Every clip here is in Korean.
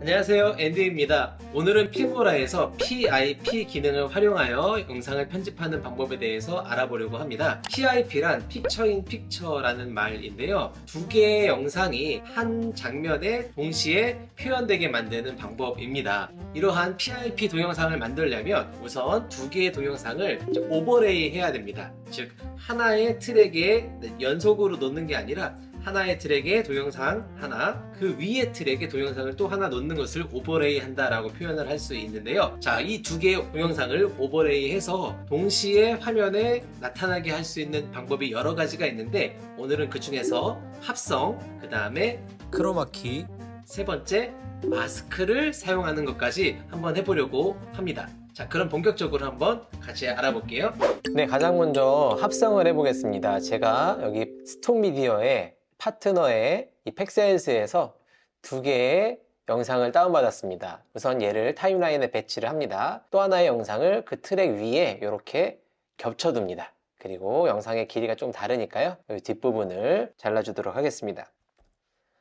안녕하세요. 앤디입니다. 오늘은 필모라에서 PIP 기능을 활용하여 영상을 편집하는 방법에 대해서 알아보려고 합니다. PIP란 픽처 인 픽처라는 말인데요. 두 개의 영상이 한 장면에 동시에 표현되게 만드는 방법입니다. 이러한 PIP 동영상을 만들려면 우선 두 개의 동영상을 오버레이 해야 됩니다. 즉 하나의 트랙에 연속으로 놓는 게 아니라 하나의 트랙에 동영상 하나, 그 위의 트랙에 동영상을 또 하나 놓는 것을 오버레이 한다라고 표현을 할 수 있는데요. 자, 이 두 개의 동영상을 오버레이 해서 동시에 화면에 나타나게 할 수 있는 방법이 여러 가지가 있는데 오늘은 그 중에서 합성, 그 다음에 크로마키, 세 번째 마스크를 사용하는 것까지 한번 해보려고 합니다. 자, 그럼 본격적으로 한번 같이 알아볼게요. 네, 가장 먼저 합성을 해보겠습니다. 제가 여기 스톡 미디어에 파트너의 이 팩셀스에서 두 개의 영상을 다운받았습니다. 우선 얘를 타임라인에 배치를 합니다. 또 하나의 영상을 그 트랙 위에 이렇게 겹쳐둡니다. 그리고 영상의 길이가 좀 다르니까요. 여기 뒷부분을 잘라주도록 하겠습니다.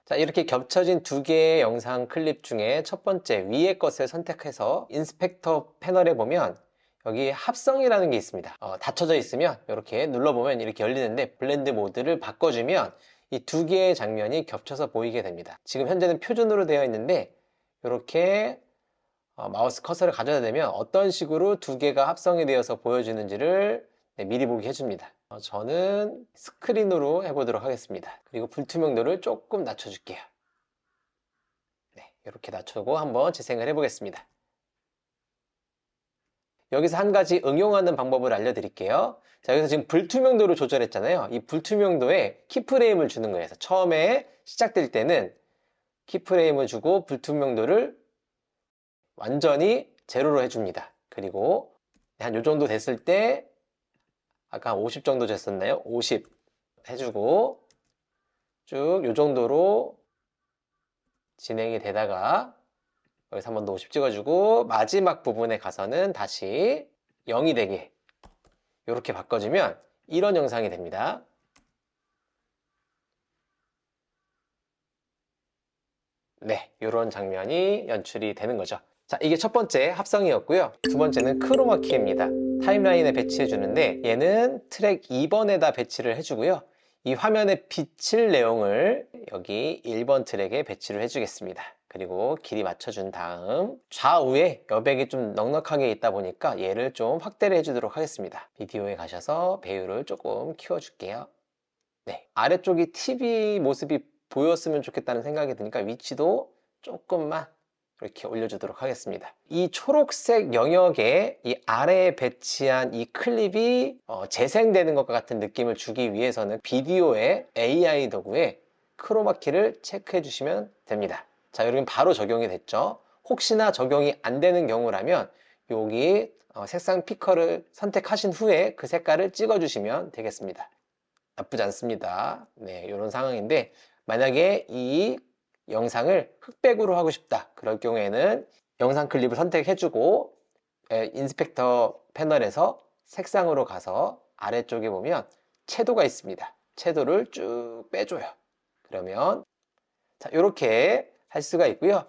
자, 이렇게 겹쳐진 두 개의 영상 클립 중에 첫 번째 위의 것을 선택해서 인스펙터 패널에 보면 여기 합성이라는 게 있습니다. 어, 닫혀져 있으면 이렇게 눌러보면 이렇게 열리는데 블렌드 모드를 바꿔주면 이 두 개의 장면이 겹쳐서 보이게 됩니다. 지금 현재는 표준으로 되어 있는데 이렇게 어, 마우스 커서를 가져다 대면 어떤 식으로 두 개가 합성이 되어서 보여지는지를 네, 미리 보기 해줍니다. 어, 저는 스크린으로 해보도록 하겠습니다. 그리고 불투명도를 조금 낮춰줄게요. 네, 이렇게 낮추고 한번 재생을 해보겠습니다. 여기서 한 가지 응용하는 방법을 알려드릴게요. 자, 여기서 지금 불투명도를 조절했잖아요. 이 불투명도에 키프레임을 주는 거예요. 처음에 시작될 때는 키프레임을 주고 불투명도를 완전히 제로로 해줍니다. 그리고 한 요 정도 됐을 때 아까 50 정도 됐었나요? 50 해주고 쭉 요 정도로 진행이 되다가 여기서 한 번 더 50 찍어주고 마지막 부분에 가서는 다시 0이 되게 이렇게 바꿔주면 이런 영상이 됩니다. 네, 이런 장면이 연출이 되는 거죠. 자, 이게 첫 번째 합성이었고요. 두 번째는 크로마키입니다. 타임라인에 배치해 주는데 얘는 트랙 2번에다 배치를 해주고요. 이 화면에 비칠 내용을 여기 1번 트랙에 배치를 해주겠습니다. 그리고 길이 맞춰준 다음 좌우에 여백이 좀 넉넉하게 있다 보니까 얘를 좀 확대를 해주도록 하겠습니다. 비디오에 가셔서 배율을 조금 키워줄게요. 네, 아래쪽이 TV 모습이 보였으면 좋겠다는 생각이 드니까 위치도 조금만 이렇게 올려주도록 하겠습니다. 이 초록색 영역에 이 아래에 배치한 이 클립이 어, 재생되는 것과 같은 느낌을 주기 위해서는 비디오의 AI 도구에 크로마키를 체크해 주시면 됩니다. 자, 여러분 바로 적용이 됐죠? 혹시나 적용이 안 되는 경우라면 여기 어, 색상 피커를 선택하신 후에 그 색깔을 찍어 주시면 되겠습니다. 나쁘지 않습니다. 네, 이런 상황인데 만약에 이 영상을 흑백으로 하고 싶다. 그럴 경우에는 영상 클립을 선택해주고 에, 인스펙터 패널에서 색상으로 가서 아래쪽에 보면 채도가 있습니다. 채도를 쭉 빼줘요. 그러면 자 이렇게 할 수가 있고요.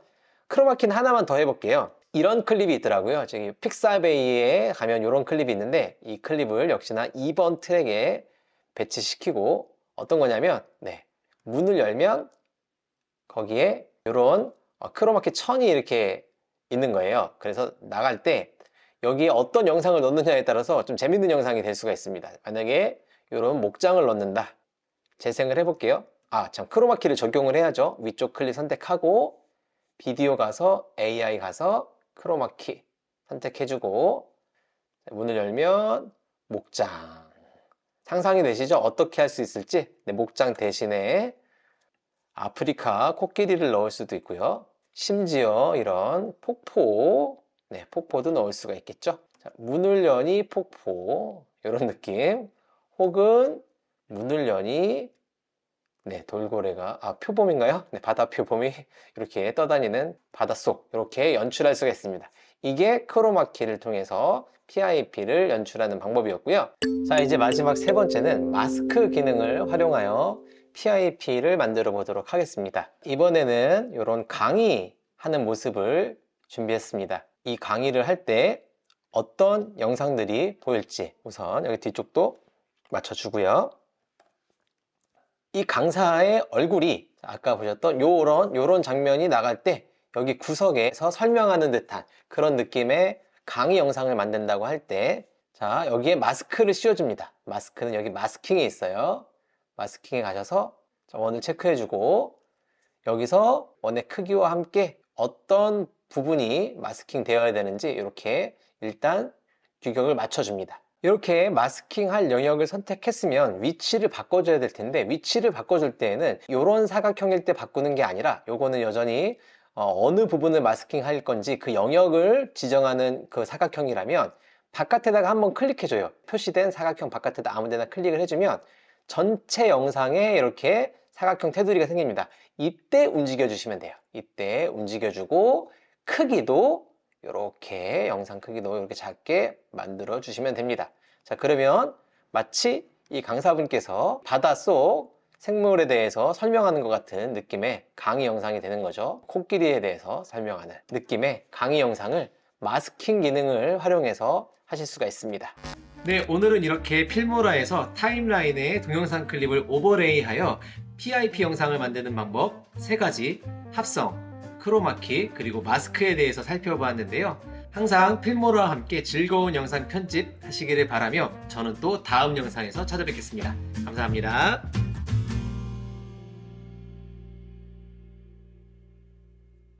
크로마키는 하나만 더 해볼게요. 이런 클립이 있더라고요. 저기 픽사베이에 가면 이런 클립이 있는데 이 클립을 역시나 2번 트랙에 배치시키고 어떤 거냐면 네, 문을 열면 거기에 이런 크로마키 천이 이렇게 있는 거예요. 그래서 나갈 때 여기에 어떤 영상을 넣느냐에 따라서 좀 재밌는 영상이 될 수가 있습니다. 만약에 이런 목장을 넣는다. 재생을 해볼게요. 아, 참 크로마키를 적용을 해야죠. 위쪽 클릭 선택하고 비디오 가서 AI 가서 크로마키 선택해주고 문을 열면 목장 상상이 되시죠? 어떻게 할 수 있을지 네, 목장 대신에 아프리카 코끼리를 넣을 수도 있고요. 심지어 이런 폭포, 네, 폭포도 넣을 수가 있겠죠. 자, 문을 여니 폭포, 이런 느낌. 혹은 문을 여니, 네, 돌고래가, 아, 표범인가요? 네, 바다 표범이 이렇게 떠다니는 바닷속, 이렇게 연출할 수가 있습니다. 이게 크로마키를 통해서 PIP를 연출하는 방법이었고요. 자, 이제 마지막 세 번째는 마스크 기능을 활용하여 PIP를 만들어 보도록 하겠습니다. 이번에는 이런 강의 하는 모습을 준비했습니다. 이 강의를 할 때 어떤 영상들이 보일지 우선 여기 뒤쪽도 맞춰주고요. 이 강사의 얼굴이 아까 보셨던 요런 요런 장면이 나갈 때 여기 구석에서 설명하는 듯한 그런 느낌의 강의 영상을 만든다고 할 때 자 여기에 마스크를 씌워줍니다. 마스크는 여기 마스킹에 있어요. 마스킹에 가셔서 자, 원을 체크해주고 여기서 원의 크기와 함께 어떤 부분이 마스킹 되어야 되는지 이렇게 일단 규격을 맞춰줍니다. 이렇게 마스킹 할 영역을 선택했으면 위치를 바꿔줘야 될 텐데 위치를 바꿔줄 때에는 이런 사각형일 때 바꾸는 게 아니라 요거는 여전히 어, 느 부분을 마스킹 할 건지 그 영역을 지정하는 그 사각형이라면 바깥에다가 한번 클릭해줘요. 표시된 사각형 바깥에다 아무데나 클릭을 해주면 전체 영상에 이렇게 사각형 테두리가 생깁니다. 이때 움직여 주시면 돼요. 이때 움직여 주고 크기도 이렇게 영상 크기도 이렇게 작게 만들어 주시면 됩니다. 자 그러면 마치 이 강사분께서 바닷속 생물에 대해서 설명하는 것 같은 느낌의 강의 영상이 되는 거죠. 코끼리에 대해서 설명하는 느낌의 강의 영상을 마스킹 기능을 활용해서 하실 수가 있습니다. 네, 오늘은 이렇게 필모라에서 타임라인에 동영상 클립을 오버레이하여 PIP 영상을 만드는 방법 세 가지 합성, 크로마키 그리고 마스크에 대해서 살펴보았는데요. 항상 필모라와 함께 즐거운 영상 편집 하시기를 바라며 저는 또 다음 영상에서 찾아뵙겠습니다. 감사합니다.